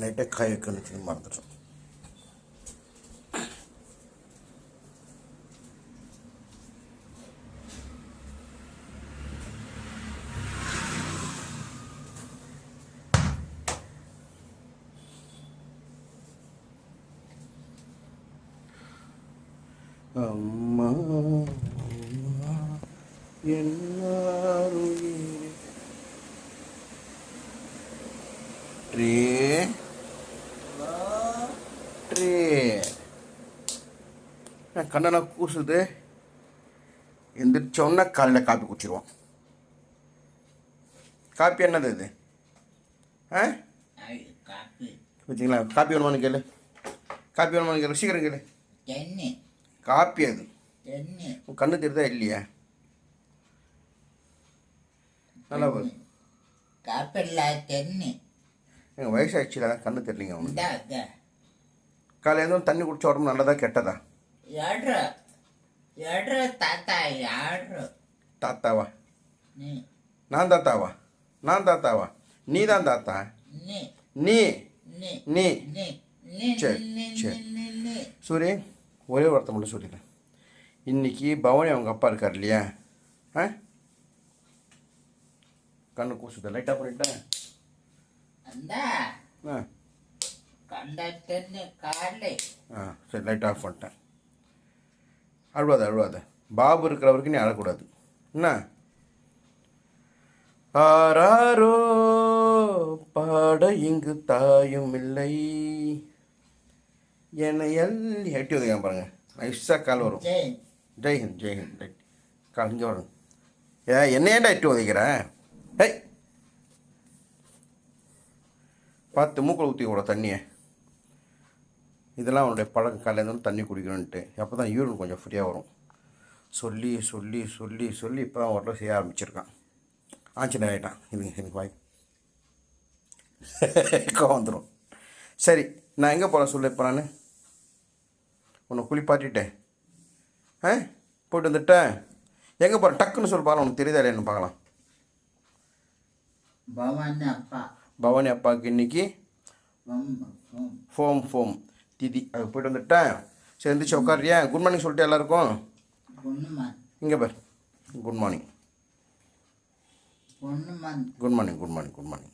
நைட்டே காய வைக்கணும்னு மறந்துட்டோம் அம்மா அம்மா, என்னாருயிரே. ட்ரே என் கண்ணெல்லாம் கூசுது எந்திரிச்சோன்னா காலையில் காப்பி குடிச்சிருவோம். காப்பி என்னது இது? ஆ? காப்பி. வச்சுங்களா காப்பி வேணுமான்னு கேளு. காப்பி வேணுமான்னு கேளு சீக்கிரம் கேளு. காப்பி அது. உன் கண்ணு தெரியுதா இல்லையா? நல்லா பாரு காப்பில்ல தென்னு. எங்கள் வயசாகிடுச்சுல கண்ணு தெரியலிங்க அவனுக்கு. காலையில் தண்ணி குடிச்ச உடம்பு நல்லதா கெட்டதா? தாத்தா யாரு தாத்தாவா நான் தாத்தாவா நான் தாத்தாவா நீ தான் தாத்தா நீ நீ நீ சரி, சரி. ஒரே வார்த்தை மட்டும் சொல்லிடுறேன் இன்னைக்கு பவானி அவங்க அப்பா இருக்கார் இல்லையா ஆ கண்ணு கூசுது லைட்டாக பண்ணிட்டேன் ஆ சரி லைட் ஆஃப் பண்ணிட்டேன் அழுவாத அழுவாத பாபு இருக்கிற வரைக்கும் நீ அழக்கூடாது. என்ன? ஆராரோ பாட இங்கு தாயும் இல்லை. என்னை எல்லி எட்டி வந்துக்க பாருங்க. நைஸாக கால் வரும். ஜெய் ஜெய்ஹிந்த் ஜெய்ஹிந்த் ரைட். கால் இங்கே வரும். ஏ என்ன ஏன்டா எட்டி உதைக்கிறேன் ஹேய் பார்த்து மூக்கில் ஊற்றி கூட தண்ணியை. இதெல்லாம் அவனுடைய பழக்கம் காலையில் தண்ணி குடிக்கணுன்ட்டு அப்போ தான் யூரின் கொஞ்சம் ஃப்ரீயாக வரும். சொல்லி சொல்லி சொல்லி சொல்லி இப்போ தான் ஒரு செய்ய ஆரம்பிச்சிருக்கான். ஆஞ்சநேயர் ஆகிட்டான் இதுங்க எனக்கு வாய் வந்துடும் சரி நான் எங்கே போகிறேன் சொல்லு இப்போ நான்? உன்னை குளிப்பாட்டிட்டேன். ஆ? போயிட்டு வந்துட்டேன். எங்கே போகிறேன் டக்குன்னு சொல்லி பாருங்க உனக்கு தெரியுதா இல்லையான்னு பார்க்கலாம். பவானி அப்பா. பவானி அப்பாவுக்கு பம் ஃபோம் ஃபோம் திதி அது போயிட்டு வந்துட்டேன். சரி எந்திரிச்சு உட்காரியா குட் மார்னிங் சொல்லிட்டு எல்லாருக்கும். இங்கே பார். Good morning good morning good morning good morning